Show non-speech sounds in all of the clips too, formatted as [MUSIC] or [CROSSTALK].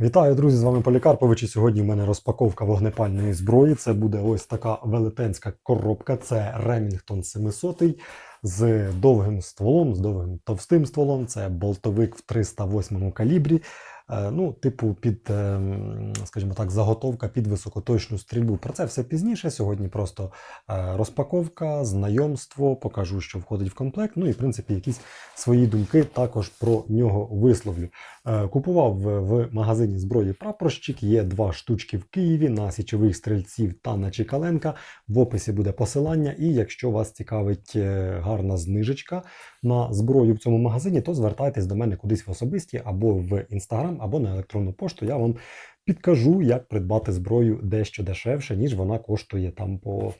Вітаю, друзі! З вами Полікарпович. І сьогодні в мене розпаковка вогнепальної зброї. Це буде ось така велетенська коробка. Це Remington 700 з довгим стволом, з довгим товстим стволом. Це болтовик в 308 калібрі. Е, Ну, типу, під, ем, скажімо так, заготовка під високоточну стрільбу. Про це все пізніше. Сьогодні просто е, розпаковка, знайомство, покажу, що входить в комплект. Ну і в принципі якісь свої думки також про нього висловлю. Е, Купував в, магазині зброї прапорщик. Є два штучки в Києві на січових стрільців та на Чекаленка. В описі буде посилання. І якщо вас цікавить е, гарна знижечка на зброю в цьому магазині, то звертайтесь до мене кудись в особисті або в інстаграм, або на електронну пошту. Я вам підкажу, як придбати зброю дещо дешевше, ніж вона коштує там по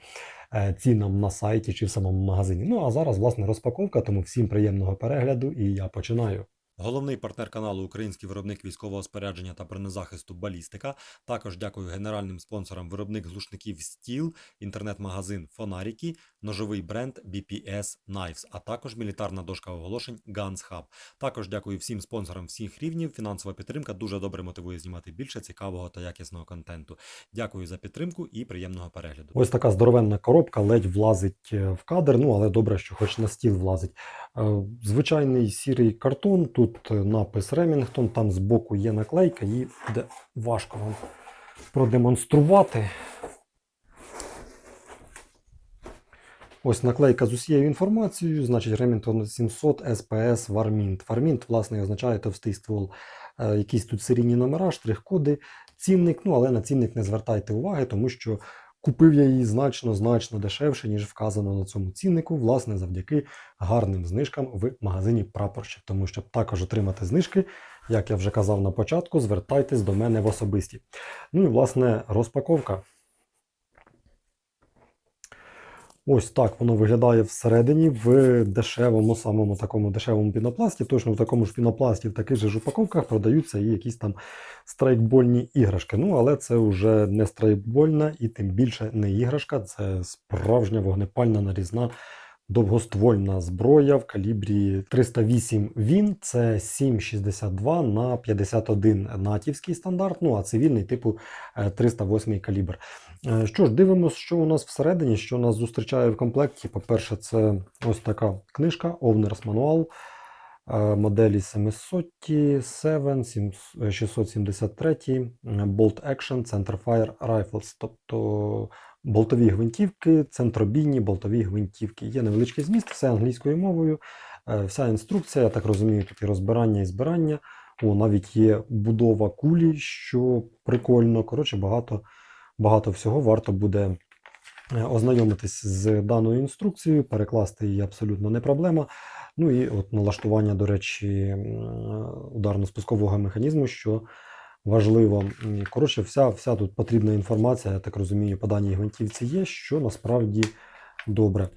е, цінам на сайті чи в самому магазині. Ну а зараз, власне, розпаковка, тому всім приємного перегляду, і я починаю. Головний партнер каналу Український виробник військового спорядження та бронезахисту Балістика. Також дякую генеральним спонсорам виробник глушників Стіл, інтернет-магазин Фонаріки, ножовий бренд BPS Knives, а також мілітарна дошка оголошень Guns Hub. Також дякую всім спонсорам всіх рівнів. Фінансова підтримка дуже добре мотивує знімати більше цікавого та якісного контенту. Дякую за підтримку і приємного перегляду. Ось така здоровенна коробка, ледь влазить е, в кадр. Ну але добре, що хоч на стіл влазить. Е, Звичайний сірий картон. Тут е, напис Remington, там збоку є наклейка, її буде важко вам продемонструвати. Ось наклейка з усією інформацією, значить Remington 700 SPS Warmint. Warmint, власне, означає товстий ствол. Е, Якісь тут серійні номера, штрих-коди, цінник. Ну, але на цінник не звертайте уваги, тому що купив я її значно-значно дешевше, ніж вказано на цьому ціннику, власне, завдяки гарним знижкам в магазині Прапорщик. Тому щоб також отримати знижки, як я вже казав на початку, звертайтесь до мене в особисті. Ну і власне розпаковка. Ось так воно виглядає всередині в дешевому, самому такому дешевому пінопласті. Точно в такому ж пінопласті, в таких же ж упаковках продаються і якісь там страйкбольні іграшки. Ну, але це вже не страйкбольна і тим більше не іграшка, це справжня вогнепальна нарізна довгоствольна зброя в калібрі 308 Він. Це 7,62 на 51 натівський стандарт, ну а цивільний типу е, 308 калібр. Е, Що ж, дивимося, що у нас всередині, що нас зустрічає в комплекті. По-перше, це ось така книжка, Owner's Manual е, моделі 700, 7, 7, 673, е, Bolt Action, Centerfire Rifles, тобто болтові гвинтівки, центробійні болтові гвинтівки. Є невеличкий зміст, все англійською мовою. Е, Вся інструкція, я так розумію, тут і розбирання і збирання. О, навіть є будова кулі, що прикольно. Коротше, багато багато всього варто буде е, ознайомитись з даною інструкцією, перекласти її абсолютно не проблема. Ну і от налаштування, до речі, ударно-спускового механізму, що важливо. Коротше, вся, вся тут потрібна інформація, я так розумію, по даній гвинтівці є, що насправді добре.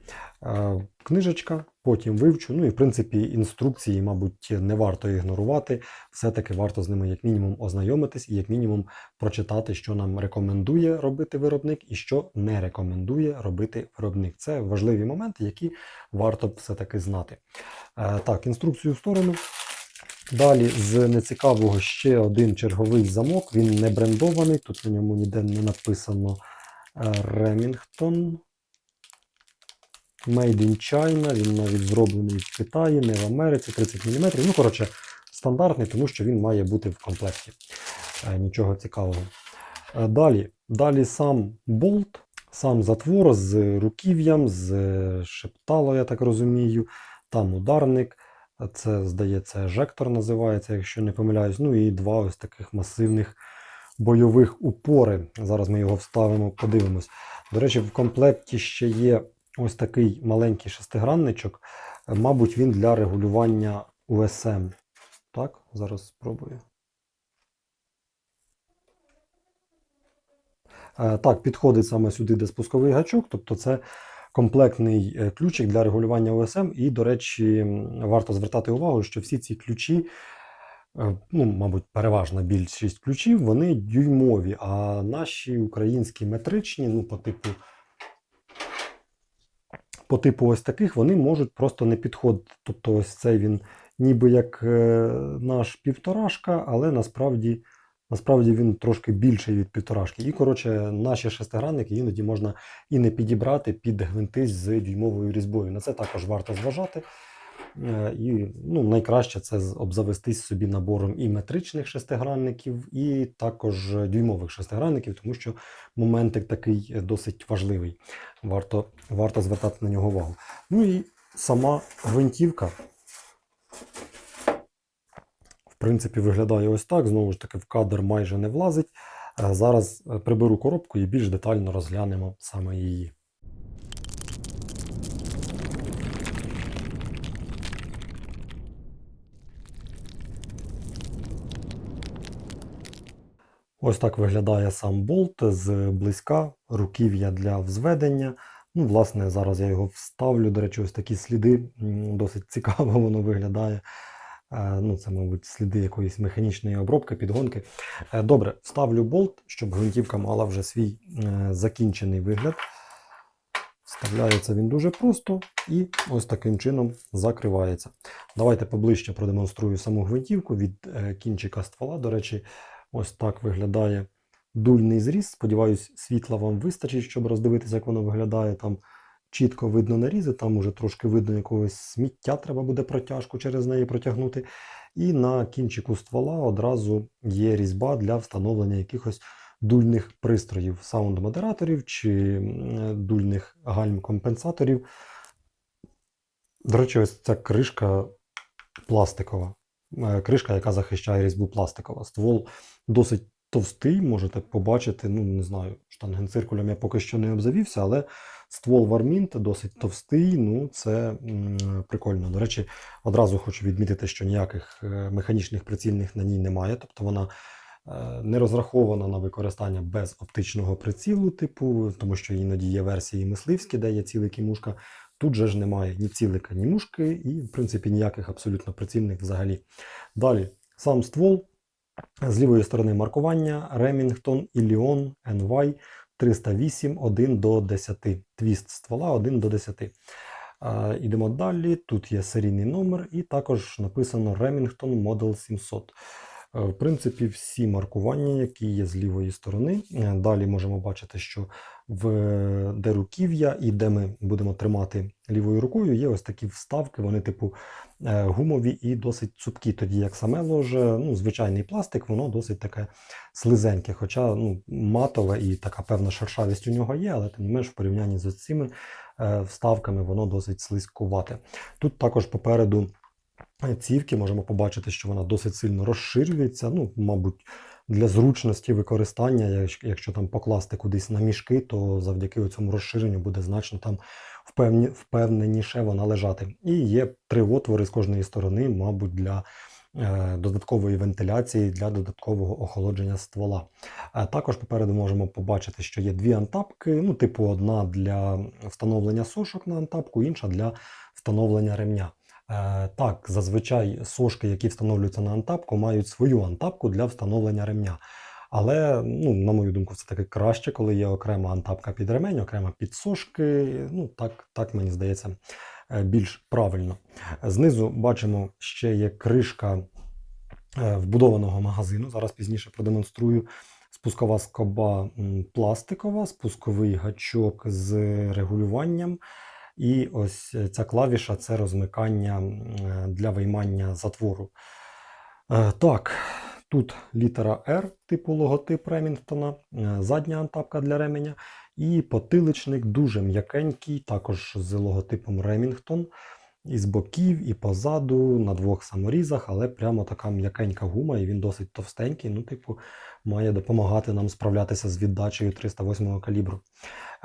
Е, Книжечка, потім вивчу. Ну і в принципі інструкції, мабуть, не варто ігнорувати. Все-таки варто з ними як мінімум ознайомитись і як мінімум прочитати, що нам рекомендує робити виробник і що не рекомендує робити виробник. Це важливі моменти, які варто все-таки знати. Е, Так, інструкцію в сторону. Далі з нецікавого ще один черговий замок. Він не брендований, тут на ньому ніде не написано е, Remington. Made in China, він навіть зроблений в Китаї, не в Америці, 30 мм. Ну, коротше, стандартний, тому що він має бути в комплекті. Е, Нічого цікавого. Е, Далі, далі сам болт, сам затвор з руків'ям, з е, шептало, я так розумію. Там ударник. Це, здається, ежектор називається, якщо не помиляюсь. Ну і два ось таких масивних бойових упори. Зараз ми його вставимо, подивимось. До речі, в комплекті ще є ось такий маленький шестигранничок. Е, Мабуть, він для регулювання USM. Так, зараз спробую. Е, Так, підходить саме сюди, де спусковий гачок, тобто це комплектний е, ключик для регулювання OSM. І, до речі, варто звертати увагу, що всі ці ключі, ну, мабуть, переважна більшість ключів, вони дюймові, а наші українські метричні, ну, по типу по типу ось таких, вони можуть просто не підходити. Тобто, ось цей він ніби як е, наш півторашка, але насправді Насправді він трошки більший від півторашки. І, коротше, наші шестигранники іноді можна і не підібрати під гвинти з дюймовою різьбою. На це також варто зважати. Е, І ну, найкраще це обзавестись собі набором і метричних шестигранників, і також дюймових шестигранників, тому що моментик такий е, досить важливий. Варто, варто звертати на нього увагу. Ну і сама гвинтівка. В принципі, виглядає ось так. Знову ж таки, в кадр майже не влазить. Е, Зараз е, приберу коробку і більш детально розглянемо саме її. Ось так виглядає сам болт з близька, руків'я для взведення. Ну, власне, зараз я його вставлю. До речі, ось такі сліди. Досить цікаво [LAUGHS] воно виглядає. Е, Ну, це, мабуть, сліди якоїсь механічної обробки, підгонки. Е, Добре, вставлю болт, щоб гвинтівка мала вже свій е, закінчений вигляд. Вставляється він дуже просто і ось таким чином закривається. Давайте поближче продемонструю саму гвинтівку від кінчика ствола. До речі, ось так виглядає дульний зріз. Сподіваюсь, світла вам вистачить, щоб роздивитися, як воно виглядає. Там чітко видно нарізи, там уже трошки видно якогось сміття, треба буде протяжку через неї протягнути. І на кінчику ствола одразу є різьба для встановлення якихось дульних пристроїв, саунд-модераторів чи дульних гальм-компенсаторів. До речі, ось ця кришка пластикова. Е, Кришка, яка захищає різьбу пластикова. Ствол досить товстий, можете побачити. Ну, не знаю, штангенциркулем я поки що не обзавівся, але ствол Вармінт досить товстий. Ну, це прикольно. До речі, одразу хочу відмітити, що ніяких е, механічних прицільних на ній немає. Тобто вона е, не розрахована на використання без оптичного прицілу, типу, тому що іноді є версії мисливські, де є цілик і мушка. Тут же ж немає ні цілика, ні мушки, і, в принципі, ніяких абсолютно прицільних взагалі. Далі, сам ствол. З лівої сторони маркування Remington Ilion NY 308 1 до 10. Твіст ствола 1 до 10. Е, Ідемо далі. Тут є серійний номер, і також написано Remington Model 700. Е, В принципі, всі маркування, які є з лівої сторони. Е, Далі можемо бачити, що в де руків'я і де ми будемо тримати лівою рукою, є ось такі вставки, вони типу е, гумові і досить цупкі. Тоді як саме ложе, ну, звичайний пластик, воно досить таке слизеньке. Хоча ну, матове і така певна шершавість у нього є, але тим не менш в порівнянні з цими вставками воно досить слизькувате. Тут також попереду цівки можемо побачити, що вона досить сильно розширюється. Ну, мабуть, для зручності використання, якщо- там покласти кудись на мішки, то завдяки цьому розширенню буде значно там впевні, впевненіше вона лежати. І є три отвори з кожної сторони, мабуть, для е, додаткової вентиляції, для додаткового охолодження ствола. Також попереду можемо побачити, що є дві антапки, ну, типу, одна для встановлення сошок на антапку, інша для встановлення ремня. Е, Так, зазвичай сошки, які встановлюються на антапку, мають свою антапку для встановлення ремня. Але, ну, на мою думку, це таки краще, коли є окрема антапка під ремень, окрема під сошки. Ну, так, так мені здається, е, більш правильно. Знизу бачимо, ще є кришка е, вбудованого магазину. Зараз пізніше продемонструю. Спускова скоба пластикова, спусковий гачок з регулюванням. І ось е, ця клавіша це розмикання е, для виймання затвору. Е, Так, тут літера R, типу логотип Ремінгтона, задня антапка для ременя, і потиличник дуже м'якенький, також з логотипом Ремінгтон. І з боків, і позаду, на двох саморізах, але прямо така м'якенька гума, і він досить товстенький. Ну, типу, має допомагати нам справлятися з віддачею 308 калібру.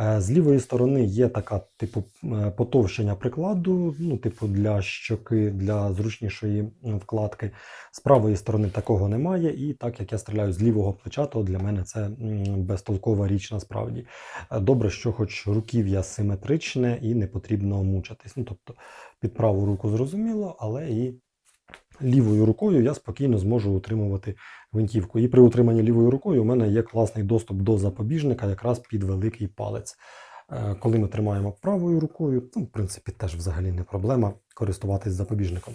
Е, З лівої сторони є така, типу, е, потовщення прикладу, ну, типу, для щоки, для зручнішої вкладки. З правої сторони такого немає, і так як я стріляю з лівого плеча, то для мене це безтолкова річ насправді. Е, Добре, що хоч руків'я симетричне і не потрібно мучитись. Ну, тобто під праву руку зрозуміло, але і лівою рукою я спокійно зможу утримувати гвинтівку. І при утриманні лівою рукою у мене є класний доступ до запобіжника якраз під великий палець. Е, Коли ми тримаємо правою рукою, ну, в принципі, теж взагалі не проблема користуватись запобіжником.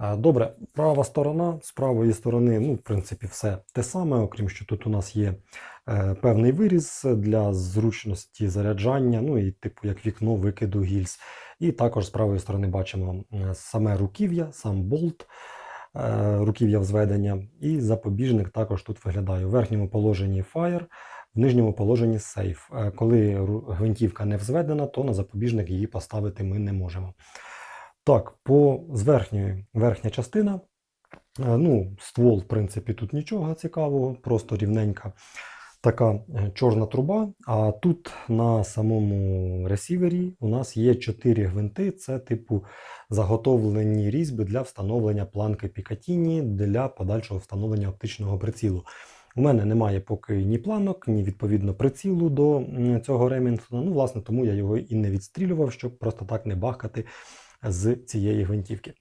Е, Добре, права сторона, з правої сторони, ну, в принципі, все те саме, окрім що тут у нас є е, певний виріз для зручності заряджання, ну і типу як вікно викиду гільз. І також з правої сторони бачимо е, саме руків'я, сам болт, е, руків'я взведення, і запобіжник також тут виглядає. У верхньому положенні Fire, в нижньому положенні Safe. Е, Коли гвинтівка не взведена, то на запобіжник її поставити ми не можемо. Так, по з верхньої верхня частина. Ну, ствол, в принципі, тут нічого цікавого, просто рівненька така е, чорна труба. А тут на самому ресівері у нас є 4 гвинти. Це типу заготовлені різьби для встановлення планки Пікатіні для подальшого встановлення оптичного прицілу. У мене немає поки ні планок, ні відповідно прицілу до цього Ремінгтона. Ну, власне, тому я його і не відстрілював, щоб просто так не бахкати з цієї гвинтівки.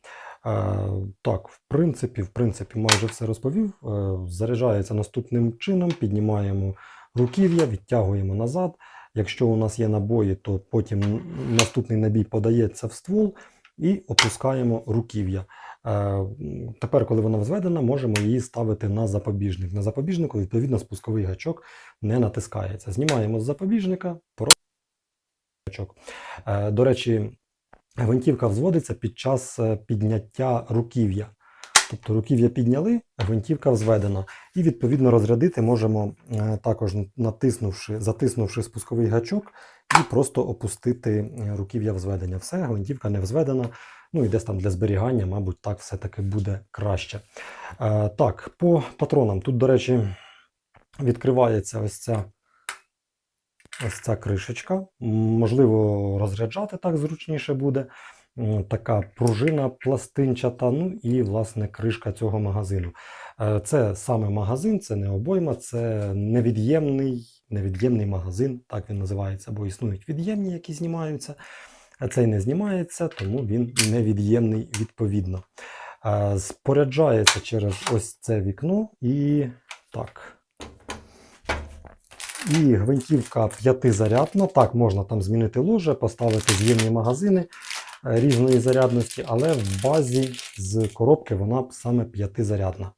Е, так, в принципі, в принципі, майже все розповів. Е, заряджається наступним чином: піднімаємо руків'я, відтягуємо назад. Якщо у нас є набої, то потім наступний набій подається в ствол і опускаємо руків'я. Е, Тепер, коли вона взведена, можемо її ставити на запобіжник. На запобіжнику, відповідно, спусковий гачок не натискається. Знімаємо з запобіжника, До речі, гвинтівка взводиться під час е, підняття руків'я. Тобто руків'я підняли, гвинтівка взведена. І відповідно розрядити можемо е, також натиснувши, затиснувши спусковий гачок і просто опустити е, руків'я взведення. Все, гвинтівка не взведена. Ну і десь там для зберігання, мабуть, так все-таки буде краще. Так, по патронам. Тут, до речі, відкривається ось ця ось ця кришечка. Можливо, розряджати так зручніше буде. Така пружина пластинчата, ну і, власне, кришка цього магазину. Е, Це саме магазин, це не обойма, це невід'ємний, невід'ємний магазин, так він називається, бо існують від'ємні, які знімаються. Цей не знімається, тому він невід'ємний відповідно. Е, Споряджається через ось це вікно і так. І гвинтівка п'ятизарядна. Так, можна там змінити ложе, поставити з'ємні магазини е, різної зарядності, але в базі з коробки вона саме п'ятизарядна.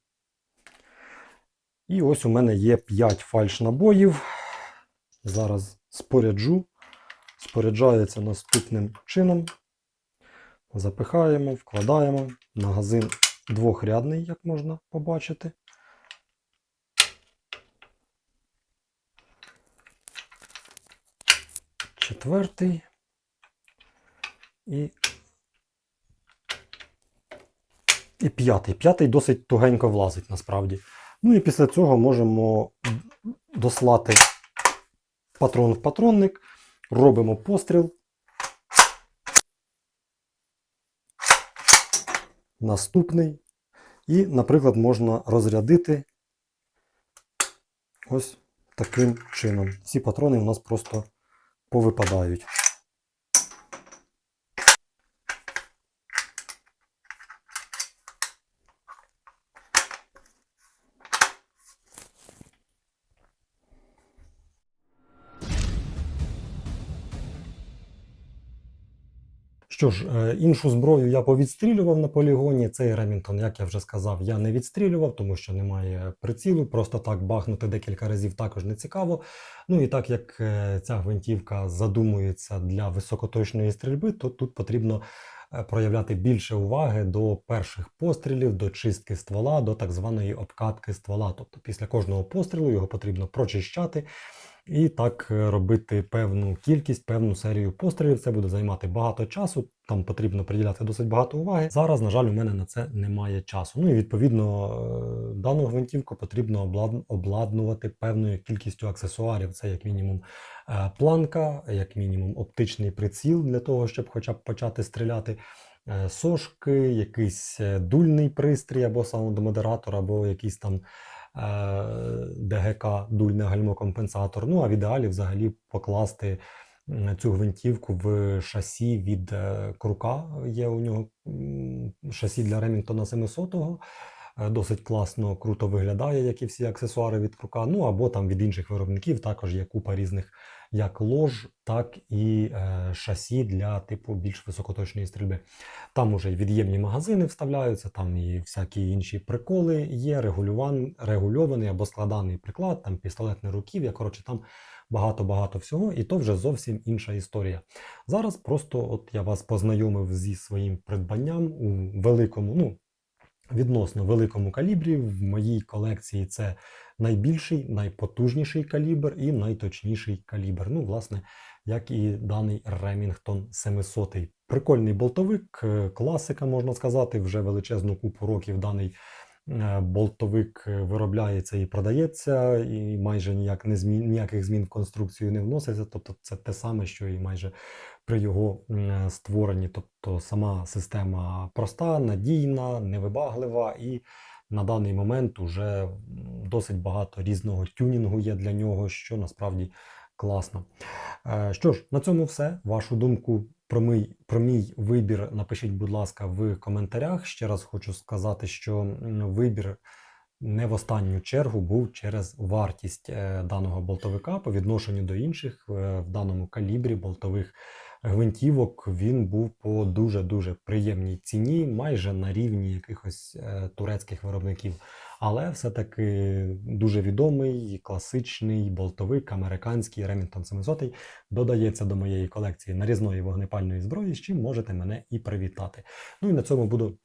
І ось у мене є 5 фальш набоїв. Зараз споряджу. Споряджається наступним чином. Запихаємо, вкладаємо. Магазин двохрядний, як можна побачити. Четвертий і, і п'ятий. П'ятий досить тугенько влазить насправді. Ну і після цього можемо дослати патрон в патронник, робимо постріл. Наступний. І, наприклад, можна розрядити ось таким чином. Ці патрони у нас просто повипадають. Що ж, е, іншу зброю я повідстрілював на полігоні. Цей Ремінтон, як я вже сказав, я не відстрілював, тому що немає прицілу. Просто так бахнути декілька разів також не цікаво. Ну і так як е, ця гвинтівка задумується для високоточної стрільби, то тут потрібно е, проявляти більше уваги до перших пострілів, до чистки ствола, до так званої обкатки ствола. Тобто після кожного пострілу його потрібно прочищати. І так е, робити певну кількість, певну серію пострілів. Це буде займати багато часу. Там потрібно приділяти досить багато уваги. Зараз, на жаль, у мене на це немає часу. Ну і відповідно е, дану гвинтівку потрібно обладнувати певною кількістю аксесуарів. Це як мінімум е, планка, як мінімум оптичний приціл для того, щоб хоча б почати стріляти. Сошки, якийсь дульний пристрій або саунд-модератор, або якийсь там ДГК, дульне гальмокомпенсатор. Ну а в ідеалі взагалі покласти цю гвинтівку в шасі від е, Крука. Є у нього шасі для Ремінгтона 700 го досить класно, круто виглядає, як і всі аксесуари від крука. Ну або там від інших виробників також є купа різних як лож, так і е, шасі для типу більш високоточної стрільби. Там уже й від'ємні магазини вставляються, там і всякі інші приколи є, регулюван, регульований або складаний приклад, там пістолетне руків'я. Коротше, там багато-багато всього, і то вже зовсім інша історія. Зараз просто от я вас познайомив зі своїм придбанням у великому, ну відносно великому калібрі. В моїй колекції це найбільший, найпотужніший калібр і найточніший калібр. Ну, власне, як і даний Remington 700. Прикольний болтовик, е, класика, можна сказати, вже величезну купу років даний е, болтовик е, виробляється і продається, і майже ніяк не змін, ніяких змін в конструкцію не вноситься. Тобто це те саме, що і майже при його створенні. Тобто сама система проста, надійна, невибаглива і на даний момент уже досить багато різного тюнінгу є для нього, що насправді класно. Е, Що ж, на цьому все. Вашу думку про мій, про мій вибір напишіть, будь ласка, в коментарях. Ще раз хочу сказати, що вибір не в останню чергу був через вартість е, даного болтовика по відношенню до інших е, в даному калібрі болтових гвинтівок. Він був по дуже-дуже приємній ціні, майже на рівні якихось е, турецьких виробників. Але все-таки дуже відомий, класичний болтовик, американський Remington 700 додається до моєї колекції нарізної вогнепальної зброї, з чим можете мене і привітати. Ну і на цьому буду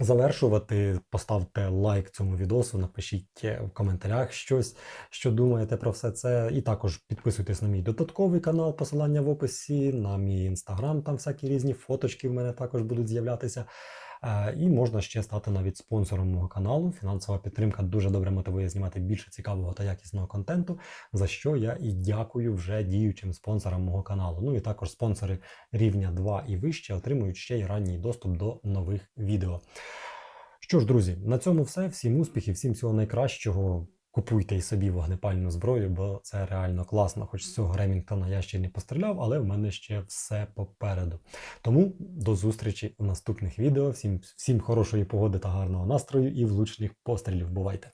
завершувати. Поставте лайк цьому відосу, напишіть е, в коментарях щось, що думаєте про все це. І також підписуйтесь на мій додатковий канал, посилання в описі, на мій інстаграм, там всякі різні фоточки в мене також будуть з'являтися. Е, І можна ще стати навіть спонсором мого каналу. Фінансова підтримка дуже добре мотивує знімати більше цікавого та якісного контенту, за що я і дякую вже діючим спонсорам мого каналу. Ну і також спонсори рівня 2 і вище отримують ще й ранній доступ до нових відео. Що ж, друзі, на цьому все. Всім успіхів, всім всього найкращого. Купуйте і собі вогнепальну зброю, бо це реально класно. Хоч цього Ремінгтона я ще не постріляв, але в мене ще все попереду. Тому до зустрічі у наступних відео. Всім, всім хорошої погоди та гарного настрою і влучних пострілів. Бувайте!